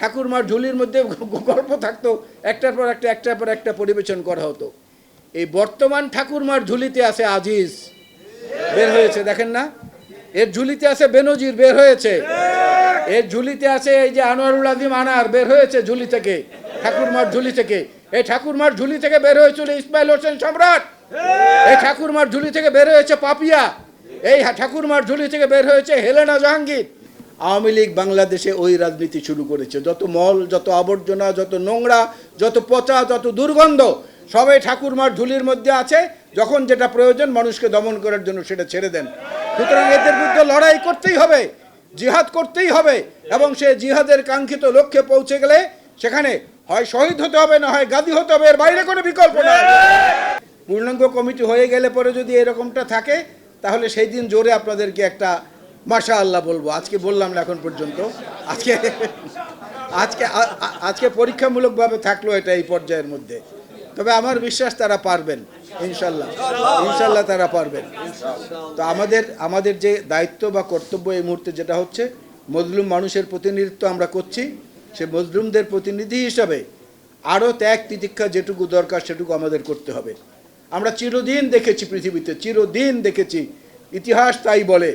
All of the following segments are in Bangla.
ঠাকুরমার ঝুলির মধ্যে গল্প থাকতো, একটার পর একটা, একটার পর একটা পরিবেশন করা হতো। এই বর্তমান ঠাকুরমার ঝুলিতে আছে আজিজ। বের হয়েছে, দেখেন না? এর ঝুলিতে আছে বেনজির, বের হয়েছে। এর ঝুলিতে আছে এই যে আনোয়ারুল আজিম আনার, বের হয়েছে ঝুলি থেকে, ঠাকুরমার ঝুলি থেকে। এই ঠাকুরমার ঝুলি থেকে বের হয়েছিল ইসমাইল হোসেন সম্রাট। এই ঠাকুরমার ঝুলি থেকে বের হয়েছে পাপিয়া। এই ঠাকুরমার ঝুলি থেকে বের হয়েছে হেলেনা জাহাঙ্গীর। আওয়ামী লীগ বাংলাদেশে ওই রাজনীতি শুরু করেছে। যত মল, যত আবর্জনা, যত নোংরা, যত পচা, যত দুর্গন্ধ, সবাই ঠাকুরমার ঝুলির মধ্যে আছে। যখন যেটা প্রয়োজন মানুষকে দমন করার জন্য সেটা ছেড়ে দেন। সুতরাং এদের বিরুদ্ধে লড়াই করতেই হবে, জিহাদ করতেই হবে এবং সে জিহাদের কাঙ্ক্ষিত লক্ষ্যে পৌঁছে গেলে সেখানে হয় শহীদ হতে হবে, না হয় গাদি হতে হবে, এর বাইরে কোনো বিকল্প নাই। পূর্ণাঙ্গ কমিটি হয়ে গেলে পরে যদি এরকমটা থাকে, তাহলে সেই দিন জোরে আপনাদেরকে একটা মাশা আল্লাহ বলব। আজকে বললাম না এখন পর্যন্ত। আজকে আজকে আজকে পরীক্ষামূলকভাবে থাকল এটা এই পর্যায়ের মধ্যে। তবে আমার বিশ্বাস তারা পারবেন ইনশাল্লাহ ইনশাল্লাহ তারা পারবেন। তো আমাদের আমাদের যে দায়িত্ব বা কর্তব্য এই মুহূর্তে যেটা হচ্ছে, মজলুম মানুষের প্রতিনিধিত্ব আমরা করছি। সে মজলুমদের প্রতিনিধি হিসাবে আরও ত্যাগ তিতিক্ষা যেটুকু দরকার সেটুকু আমাদের করতে হবে। আমরা চিরদিন দেখেছি পৃথিবীতে, চিরদিন দেখেছি। ইতিহাস তাই বলে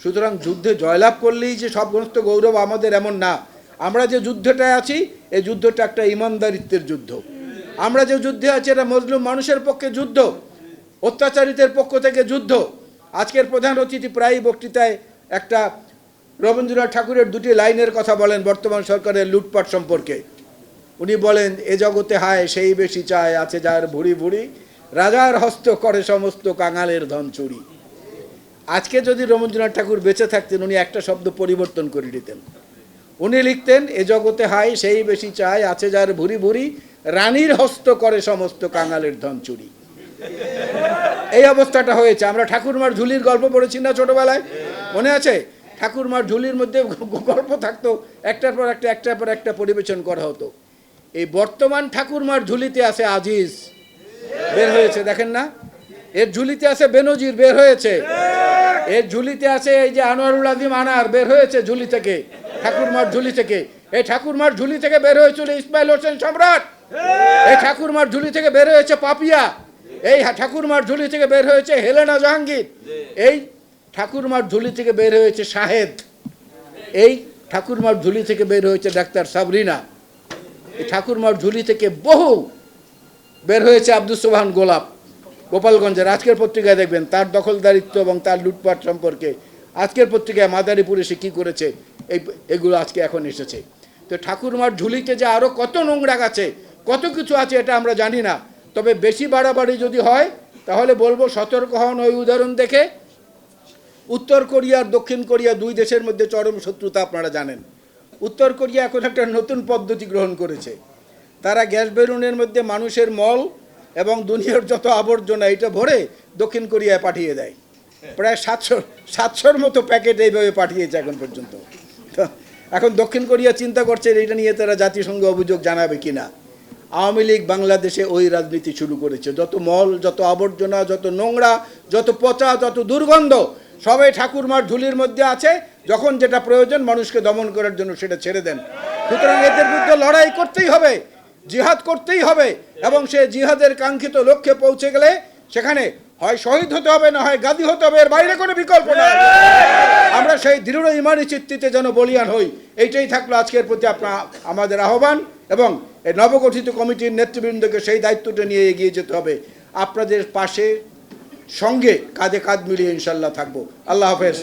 সুতরাং যুদ্ধে জয়লাভ করলেই যে সব সমস্ত গৌরব আমাদের এমন না। আমরা যে যুদ্ধটায় আছি, এই যুদ্ধটা একটা ইমানদারিত্বের যুদ্ধ। আমরা যে যুদ্ধে আছি, এটা মজলুম মানুষের পক্ষে যুদ্ধ, অত্যাচারিতের পক্ষ থেকে যুদ্ধ। আজকের প্রধান অতিথি প্রায়ই বক্তৃতায় একটা রবীন্দ্রনাথ ঠাকুরের দুটি লাইনের কথা বলেন বর্তমান সরকারের লুটপাট সম্পর্কে। উনি বলেন, এ জগতে হায়, সেই বেশি চায় আছে যার ভুড়ি ভুড়ি। রাজার হস্ত করে সমস্ত কাঙালের ধন চুরি। আজকে যদি রবীন্দ্রনাথ ঠাকুর বেঁচে থাকতেন, উনি একটা শব্দ পরিবর্তন করে দিতেন। উনি লিখতেন, এ জগতে হায়, সেই বেশি চায় আছে যার ভুরি ভুরি, রানীর হস্ত করে সমস্ত কাঙালের ধন চুরি। এই অবস্থাটা হয়েছে। আমরা ঠাকুরমার ঝুলির গল্প পড়েছি না ছোটবেলায়? মনে আছে? ঠাকুরমার ঝুলির মধ্যে গল্প থাকতো। একটার পর একটা, একটার পর একটা পরিবেশন করা হতো। এই বর্তমান ঠাকুরমার ঝুলিতে আছে আজিজ। বের হয়েছে, দেখেন না? এর ঝুলিতে আছে বেনজির, বের হয়েছে। এর ঝুলিতে আছে এই যে আনোয়ারুল আজিম আনার, বের হয়েছে ঝুলি থেকে, ঠাকুরমার ঝুলি থেকে। এই ঠাকুরমার ঝুলি থেকে বের হয়েছিল ইসমাইল হোসেন সম্রাট। এই ঠাকুরমার ঝুলি থেকে বের হয়েছে পাপিয়া। এই ঠাকুরমার ঝুলি থেকে বের হয়েছে হেলেনা জাহাঙ্গীর। এই ঠাকুরমার ঝুলি থেকে বের হয়েছে শাহেদ। এই ঠাকুরমার ঝুলি থেকে বের হয়েছে ডাক্তার সাবরিনা। এই ঠাকুরমার ঝুলি থেকে বহু বের হয়েছে আব্দুল সোহান গোলাপ। গোপালগঞ্জের আজকের পত্রিকায় দেখবেন, তার দখলদারিত্ব এবং তার লুটপাট সম্পর্কে। আজকের পত্রিকায় মাদারীপুরে সে কী করেছে, এই, এগুলো আজকে এখন এসেছে। তো ঠাকুরমার ঝুলিতে যে আরও কত নোংরা আছে, কত কিছু আছে এটা আমরা জানি না। তবে বেশি বাড়াবাড়ি যদি হয়, তাহলে বলব সতর্ক হন ওই উদাহরণ দেখে। উত্তর কোরিয়া আর দক্ষিণ কোরিয়া দুই দেশের মধ্যে চরম শত্রুতা আপনারা জানেন। উত্তর কোরিয়া এখন একটা নতুন পদ্ধতি গ্রহণ করেছে। তারা গ্যাস বেলুনের মধ্যে মানুষের মল এবং দুনিয়ার যত আবর্জনা এটা ভরে দক্ষিণ কোরিয়ায় পাঠিয়ে দেয়। প্রায় সাতশো সাতশোর মতো প্যাকেট এইভাবে পাঠিয়েছে এখন পর্যন্ত। এখন দক্ষিণ কোরিয়া চিন্তা করছে এটা নিয়ে তারা জাতিসংঘ অভিযোগ জানাবে কিনা। আওয়ামী লীগ বাংলাদেশে ওই রাজনীতি শুরু করেছে। যত মল যত আবর্জনা যত নোংরা যত পচা যত দুর্গন্ধ সবাই ঠাকুরমার ঝুলির মধ্যে আছে। যখন যেটা প্রয়োজন মানুষকে দমন করার জন্য সেটা ছেড়ে দেন। সুতরাং এদের বিরুদ্ধে লড়াই করতেই হবে। জিহাদ করতেই হবে এবং সে জিহাদের কাঙ্ক্ষিত লক্ষ্যে পৌঁছে গেলে সেখানে হয় শহীদ হতে হবে, না হয় গাদি হতে হবে, এর বাইরে কোনো বিকল্প নাই। আমরা সেই দৃঢ় ইমানি চিত্তিতে যেন বলিয়ান হই, এইটাই থাকল আজকের প্রতি আপনার আমাদের আহ্বান এবং এই নবগঠিত কমিটির নেতৃবৃন্দকে সেই দায়িত্বটা নিয়ে এগিয়ে যেতে হবে। আপনাদের পাশে সঙ্গে কাঁধে কাঁধ মিলিয়ে ইনশাল্লাহ থাকব। আল্লাহ হাফেজ।